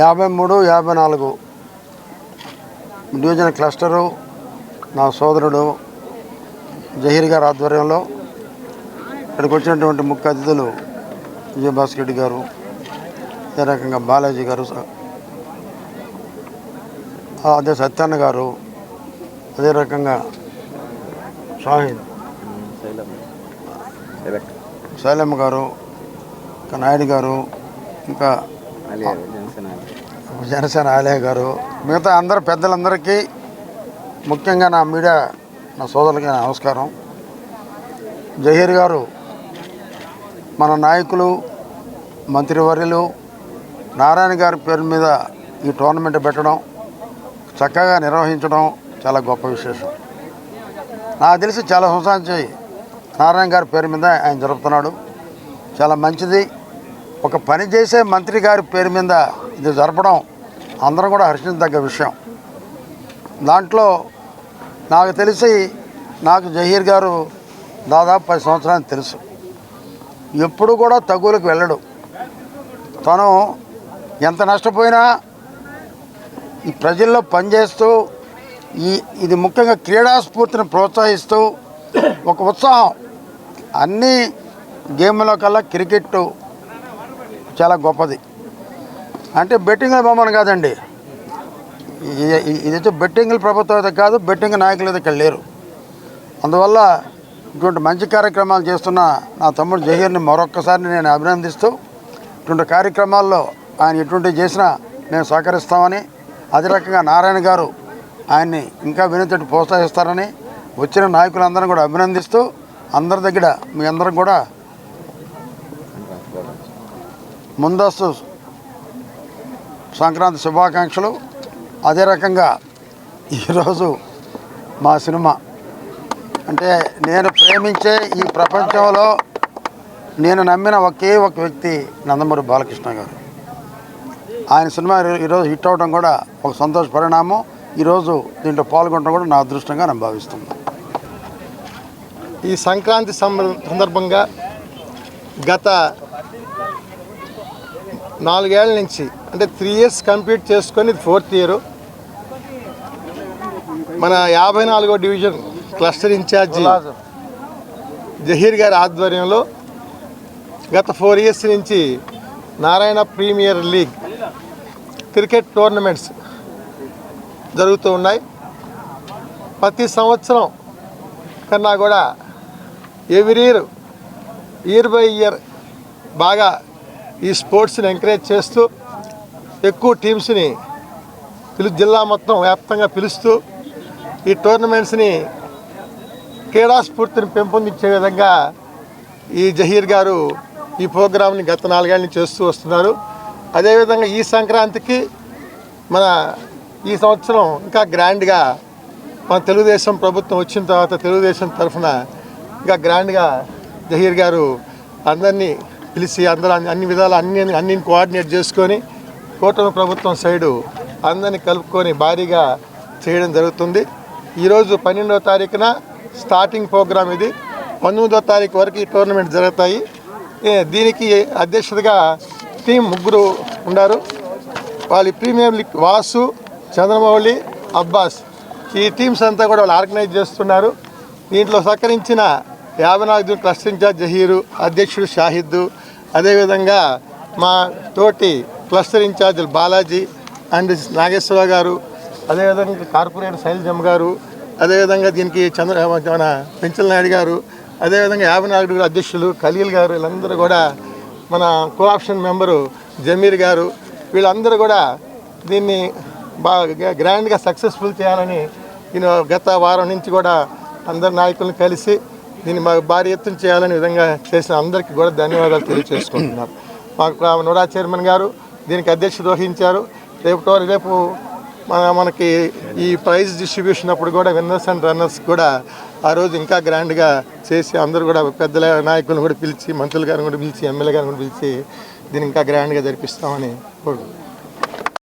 యాభై మూడు యాభై నాలుగు. డివిజన్ క్లస్టరు నా సోదరుడు జహీర్ గారి ఆధ్వర్యంలో ఇక్కడికి వచ్చినటువంటి ముఖ్య అతిథులు విజయభాస్కర్ రెడ్డి గారు అదే రకంగా బాలాజీ గారు అదే సత్యన్న గారు అదే రకంగా షాహిద్ శైలమ్మ గారు ఇంకా నాయుడు గారు ఇంకా జనసేన ఆలయ గారు. మిగతా అందరు పెద్దలందరికీ ముఖ్యంగా నా మీడియా నా సోదరులకి నమస్కారం. జహీర్ గారు మన నాయకులు మంత్రివర్యులు నారాయణ గారి పేరు మీద ఈ టోర్నమెంట్ పెట్టడం చక్కగా నిర్వహించడం చాలా గొప్ప విశేషం. నాకు తెలిసి చాలా సంవత్సరాల నారాయణ గారి పేరు మీద ఆయన జరుపుతున్నాడు. చాలా మంచిది. ఒక పని చేసే మంత్రి గారి పేరు మీద ఇది జరపడం అందరం కూడా హర్షించదగ్గ విషయం. దాంట్లో నాకు తెలిసి నాకు జహీర్ గారు దాదాపు పది సంవత్సరాలు తెలుసు. ఎప్పుడు కూడా తగులకు వెళ్ళడు. తను ఎంత నష్టపోయినా ఈ ప్రజల్లో పనిచేస్తూ ఈ ఇది ముఖ్యంగా క్రీడాస్ఫూర్తిని ప్రోత్సహిస్తూ ఒక ఉత్సాహం. అన్ని గేమ్లో కల్లా క్రికెట్ చాలా గొప్పది. అంటే బెట్టింగ్ల బొమ్మను కాదండి. ఇది- ఇదైతే బెట్టింగ్ల ప్రభుత్వం అయితే కాదు బెట్టింగ్ నాయకులు అయితే ఇక్కడ లేరు. అందువల్ల ఇటువంటి మంచి కార్యక్రమాలు చేస్తున్న నా తమ్ముడు జహీర్ని మరొక్కసారి నేను అభినందిస్తూ ఇటువంటి కార్యక్రమాల్లో ఆయన ఎటువంటి చేసినా మేము సహకరిస్తామని అదే రకంగా నారాయణ గారు ఆయన్ని ఇంకా వినతటి ప్రోత్సహిస్తారని వచ్చిన నాయకులందరూ కూడా అభినందిస్తూ అందరి దగ్గర మీ అందరం కూడా ముందస్తు సంక్రాంతి శుభాకాంక్షలు. అదే రకంగా ఈరోజు మా సినిమా. అంటే నేను ప్రేమించే ఈ ప్రపంచంలో నేను నమ్మిన ఒకే ఒక వ్యక్తి నందమూరి బాలకృష్ణ గారు. ఆయన సినిమా ఈరోజు హిట్ అవడం కూడా ఒక సంతోష పరిణామం. ఈరోజు దీంట్లో పాల్గొనడం కూడా నా అదృష్టంగా నేను భావిస్తున్నాను. ఈ సంక్రాంతి సంబ- సందర్భంగా గత నాలుగేళ్ళ నుంచి అంటే త్రీ ఇయర్స్ కంప్లీట్ చేసుకొని ఇది ఫోర్త్ ఇయర్ మన యాభై నాలుగో డివిజన్ క్లస్టర్ ఇన్ఛార్జి జహీర్ గారి ఆధ్వర్యంలో గత ఫోర్ ఇయర్స్ నుంచి Narayana premier league cricket tournaments జరుగుతూ ఉన్నాయి. ప్రతి సంవత్సరం కన్నా కూడా every year year by year బాగా ఈ స్పోర్ట్స్ని ఎంకరేజ్ చేస్తూ ఎక్కువ టీమ్స్ని పిలు జిల్లా మొత్తం వ్యాప్తంగా పిలుస్తూ ఈ టోర్నమెంట్స్ని క్రీడా స్ఫూర్తిని పెంపొందించే విధంగా ఈ జహీర్ గారు ఈ ప్రోగ్రామ్ని గత నాలుగేళ్ళ నుంచి చేస్తూ వస్తున్నారు. అదేవిధంగా ఈ సంక్రాంతికి మన ఈ సంవత్సరం ఇంకా గ్రాండ్గా మన తెలుగుదేశం ప్రభుత్వం వచ్చిన తర్వాత తెలుగుదేశం తరఫున ఇంకా గ్రాండ్గా జహీర్ గారు అందరినీ పిలిచి అందరూ అన్ని- విధాలు అన్ని అన్ని కోఆర్డినేట్ చేసుకొని కూటమి ప్రభుత్వం సైడు అందరినీ కలుపుకొని భారీగా చేయడం జరుగుతుంది. ఈరోజు పన్నెండవ తారీఖున స్టార్టింగ్ ప్రోగ్రామ్ ఇది. పంతొమ్మిదో తారీఖు వరకు ఈ టోర్నమెంట్ జరుగుతాయి. దీనికి అధ్యక్షతగా టీం ముగ్గురు ఉన్నారు వాళ్ళ ప్రీమియం లీగ్ వాసు చంద్రమౌళి అబ్బాస్. ఈ టీమ్స్ అంతా కూడా వాళ్ళు ఆర్గనైజ్ చేస్తున్నారు. దీంట్లో సహకరించిన యాభై నాలుగు క్లస్టర్ ఇన్ఛార్జ్ జహీరు అధ్యక్షుడు షాహిద్ అదేవిధంగా మా తోటి క్లస్టర్ ఇన్ఛార్జీలు బాలాజీ అండ్ నాగేశ్వరరావు గారు అదేవిధంగా కార్పొరేటర్ శైలజమ్మ గారు అదేవిధంగా దీనికి చంద్ర మన పెంచల నాయుడు గారు అదేవిధంగా యాభై నాయుడు అధ్యక్షులు ఖలీల్ గారు వీళ్ళందరూ కూడా మన కోఆప్షన్ మెంబరు జమీర్ గారు వీళ్ళందరూ కూడా దీన్ని బాగా గ్రాండ్గా సక్సెస్ఫుల్ చేయాలని నేను గత వారం నుంచి కూడా అందరు నాయకులను కలిసి దీన్ని మాకు భారీ ఎత్తున చేయాలని విధంగా చేసిన అందరికీ కూడా ధన్యవాదాలు తెలియజేసుకుంటున్నారు మాకు నోడా చైర్మన్ గారు దీనికి అధ్యక్షత వహించారు. రేపు రేపు మన మనకి ఈ ప్రైజ్ డిస్ట్రిబ్యూషన్ అప్పుడు కూడా విన్నర్స్ అండ్ రన్నర్స్ కూడా ఆ రోజు ఇంకా గ్రాండ్గా చేసి అందరూ కూడా పెద్దల నాయకులను కూడా పిలిచి మంత్రులు గారిని కూడా పిలిచి ఎమ్మెల్యే గారిని కూడా పిలిచి దీన్ని ఇంకా గ్రాండ్గా జరిపిస్తామని కోరుకుంటున్నాను